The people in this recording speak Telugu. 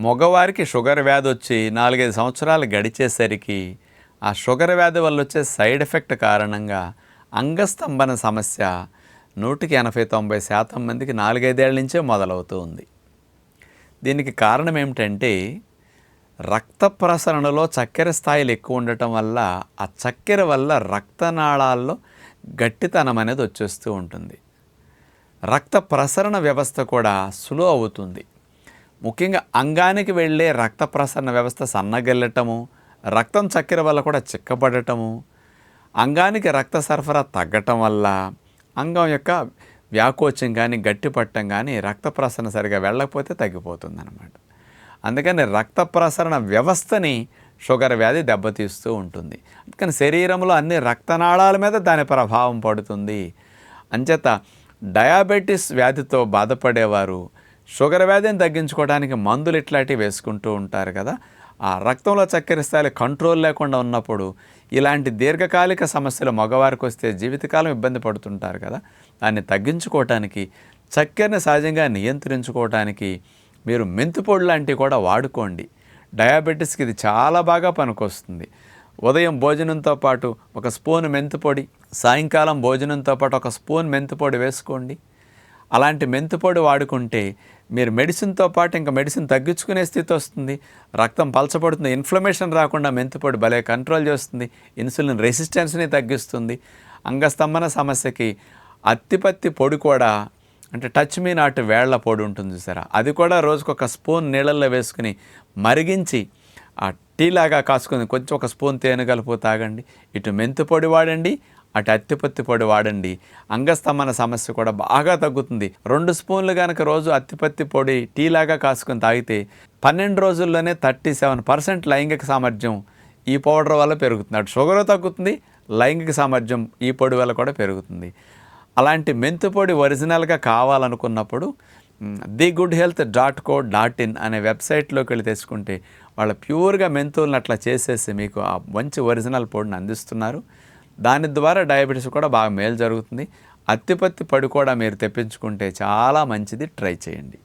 మగవారికి షుగర్ వ్యాధి వచ్చి నాలుగైదు సంవత్సరాలు గడిచేసరికి ఆ షుగర్ వ్యాధి వల్ల వచ్చే సైడ్ ఎఫెక్ట్ కారణంగా అంగస్తంభన సమస్య నూటికి ఎనభై తొంభై శాతం మందికి నాలుగైదేళ్ళ నుంచే మొదలవుతూ ఉంది. దీనికి కారణం ఏమిటంటే రక్త ప్రసరణలో చక్కెర స్థాయిలు ఎక్కువ ఉండటం వల్ల ఆ చక్కెర వల్ల రక్తనాళాల్లో గట్టితనం అనేది వచ్చేస్తూ ఉంటుంది. రక్త ప్రసరణ వ్యవస్థ కూడా స్లో అవుతుంది. ముఖ్యంగా అంగానికి వెళ్ళే రక్త ప్రసరణ వ్యవస్థ సన్నగిల్లటము రక్తం చక్కెర వల్ల కూడా చిక్కబడటము అంగానికి రక్త సరఫరా తగ్గటం వల్ల అంగం యొక్క వ్యాకోచం కానీ గట్టిపట్టం కానీ రక్త ప్రసరణ సరిగా వెళ్ళకపోతే తగ్గిపోతుందన్నమాట. అందుకని రక్త ప్రసరణ వ్యవస్థని షుగర్ వ్యాధి దెబ్బతీస్తూ ఉంటుంది. అందుకని శరీరంలో అన్ని రక్తనాళాల మీద దాని ప్రభావం పడుతుంది. అంచేత డయాబెటీస్ వ్యాధితో బాధపడేవారు షుగర్ వ్యాధిని తగ్గించుకోవడానికి మందులు ఇట్లాంటివి వేసుకుంటూ ఉంటారు కదా. ఆ రక్తంలో చక్కెర స్థాయిలు కంట్రోల్ లేకుండా ఉన్నప్పుడు ఇలాంటి దీర్ఘకాలిక సమస్యలు మగవారికి వస్తే జీవితకాలం ఇబ్బంది పడుతుంటారు కదా. దాన్ని తగ్గించుకోవటానికి చక్కెరని సహజంగా నియంత్రించుకోవటానికి మీరు మెంతిపొడి లాంటివి కూడా వాడుకోండి. డయాబెటీస్కి ఇది చాలా బాగా పనికొస్తుంది. ఉదయం భోజనంతో పాటు ఒక స్పూన్ మెంతిపొడి సాయంకాలం భోజనంతో పాటు ఒక స్పూన్ మెంతిపొడి వేసుకోండి. అలాంటి మెంతుపొడి వాడుకుంటే మీరు మెడిసిన్తో పాటు ఇంకా మెడిసిన్ తగ్గించుకునే స్థితి వస్తుంది. రక్తం పలచబడుతుంది. ఇన్ఫ్లమేషన్ రాకుండా మెంతుపొడి భలే కంట్రోల్ చేస్తుంది. ఇన్సులిన్ రెసిస్టెన్స్ని తగ్గిస్తుంది. అంగస్తంభన సమస్యకి అత్తిపత్తి పొడి కూడా అంటే టచ్ మీ నాటు వేళ్ళ పొడి ఉంటుంది చూసారా? అది కూడా రోజుకు ఒక స్పూన్ నీళ్ళల్లో వేసుకుని మరిగించి ఆ టీ లాగా కాసుకొని కొంచెం ఒక స్పూన్ తేనె కలుపు తాగండి. ఇటు మెంతి పొడి వాడండి. అటు అత్తిపత్తి పొడి వాడండి. అంగస్తంభన సమస్య కూడా బాగా తగ్గుతుంది. రెండు స్పూన్లు కనుక రోజు అత్తిపత్తి పొడి టీ లాగా కాసుకొని తాగితే పన్నెండు రోజుల్లోనే థర్టీ సెవెన్ పర్సెంట్ లైంగిక సామర్థ్యం ఈ పౌడర్ వల్ల పెరుగుతుంది. అటు షుగర్ తగ్గుతుంది లైంగిక సామర్థ్యం ఈ పొడి వల్ల కూడా పెరుగుతుంది. అలాంటి మెంతు పొడి ఒరిజినల్గా కావాలనుకున్నప్పుడు the good health dot co dot in అనే వెబ్సైట్లోకి వెళ్ళి తెచ్చుకుంటే వాళ్ళ ప్యూర్గా మెంతులను అట్లా చేసేసి మీకు ఆ మంచి ఒరిజినల్ పొడిని అందిస్తున్నారు. దాని ద్వారా డయాబెటీస్ కూడా బాగా మేలు జరుగుతుంది. అత్తిపత్తి పడి కూడా మీరు తెప్పించుకుంటే చాలా మంచిది. ట్రై చేయండి.